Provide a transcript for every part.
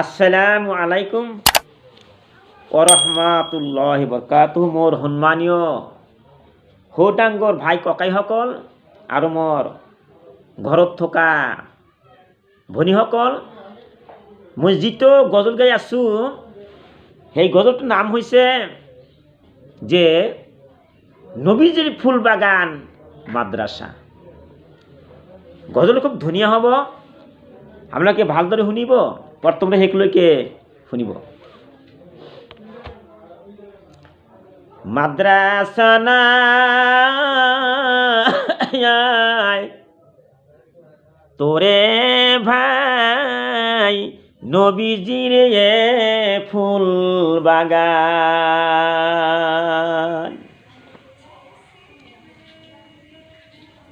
আসসালামু আলাইকুম ওরহমাতুল্লাহ বরকাত মোর সন্মানীয় সৌদাংগৰ ভাই ককাইসকল আৰু মোৰ ঘৰত থকা ভনীসকল মই যিটো গজল গাই আছোঁ, সেই গজলটোৰ নাম হৈছে যে নবীজিৰ ফুল বাগান মাদ্ৰাছা। গজল খুব ধুনীয়া হ'ব। আপোনালোকে ভালদৰে শুনিব। প্ৰথমতে শেষলৈকে শুনিব। মাদ্রাসা নাই তোরে ভাই নবীজির এ ফুল বাগান।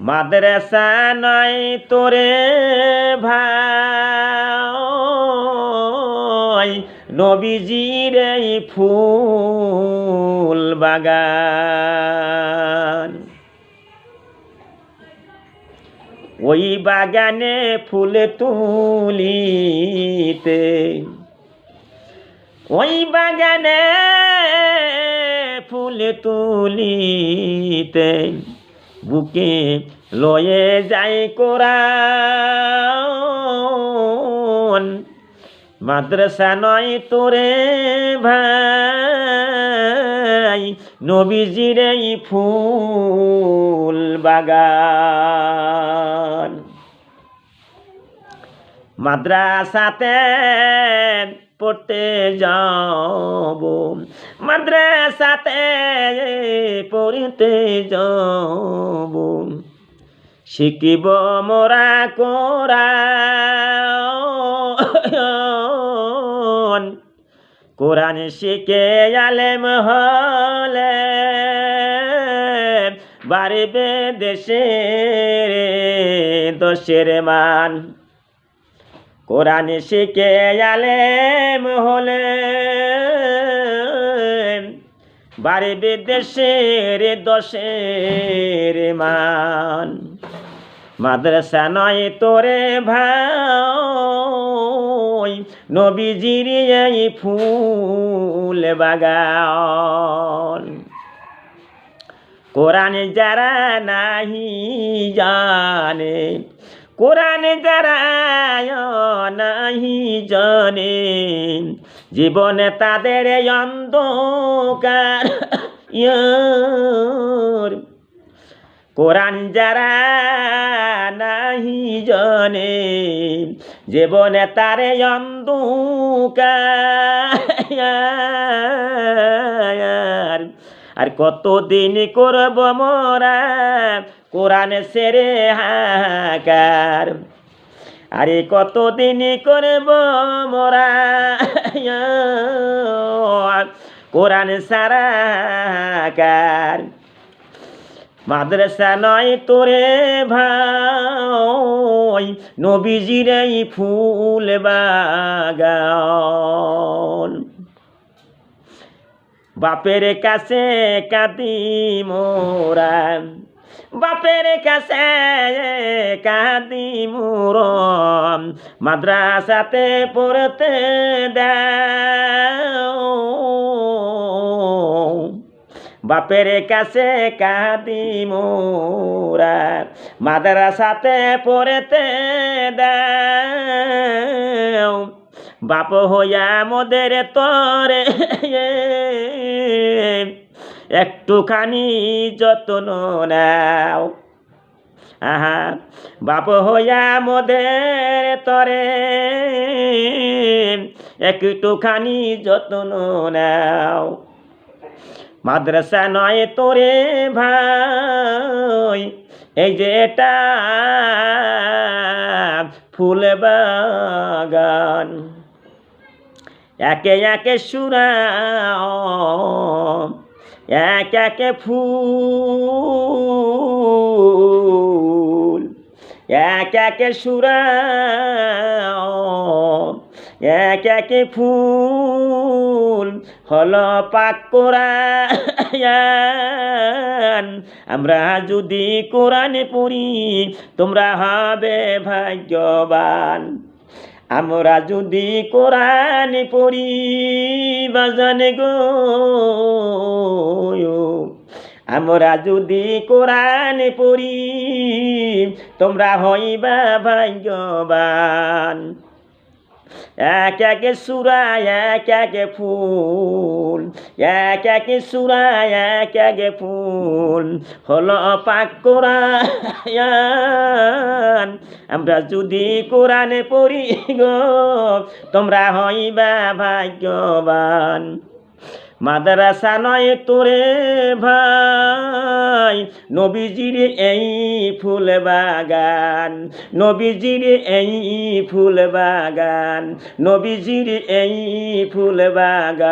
মাদ্রাসা নাই তোরে ভাই। নবীজির এই ফুল বাগান। ওই বাগানে ফুল তুলিতে। ওই বাগানে ফুল তুলিতে। বুকে লয়ে যাই কোরআন। মাদ্রাসা নয় তোরে ভাই, নবীজির ফুল বাগান। মাদ্রাসাতে পড়তে যাব, মাদ্রাসাতে পড়তে যাব। শিখিব মোরা কোরআন কোরআন শিখে আলেম হলে বাড়িবে দেশের দশের মান। কোরআন শিখে আলেম হলে বাড়িবে দেশের দশের মান। মাদ্রাসা নয় তোরে ভাই, নবীজির এই ফুল বাগান। কোরআন যারা নাহি জানে, কোরআন যারা নাহি জানে, জীবনে তাদের অন্ধকার কোরআন যারা নাহি জানে, জীবনে তারে অন্ধকার আর কতদিন করব মোরা কোরআন সেরে হাকার আরে কতদিন করব মোরা কোরআন সারাকার মাদ্রাসা নয় তোরে ভাই, নবীজির এই ফুল বাগান। বাপের কাছে কাঁদি মোরা, বাপের কাছে কাঁদি মোরম মাদ্রাসাতে পড়তে দাও। বাপের কাছে কাঁদি মোরা মাদ্রাসাতে পড়তে দাও। বাপ হইয়া মোদের তরে একটুখানি যত্ন নাও। আহা, বাপ হইয়া মোদের তরে একটুখানি যত্ন নাও। মাদ্রাসা নয় তোরে ভাই। এই যে এটা ফুল বাগান। একে একে সুরা এক একে ফুল, এক একে সুরা এক একে ফুল হল পাক কোরআন। আমরা যদি কোরআনে পড়ি, তোমরা হবে ভাগ্যবান। আমরা যদি কোরআন পড়ি, বাজানে গো। আমরা যদি কোরআন পড়ি, তোমরা হইবা ভাগ্যবান। এক একে সুরা, এক একে ফুল, এক একে সুরা, এক একে ফুল। হলো পাক কোরআন। আমরা যদি কোরআনে পড়ি গো, তোমরা হইবা ভাগ্যবান। মাদ্রাসা নয় তোরে ভাই। নবীজির এই ফুল বাগান, নবীজির এই ফুল বাগান, নবীজির এই ফুল বাগান।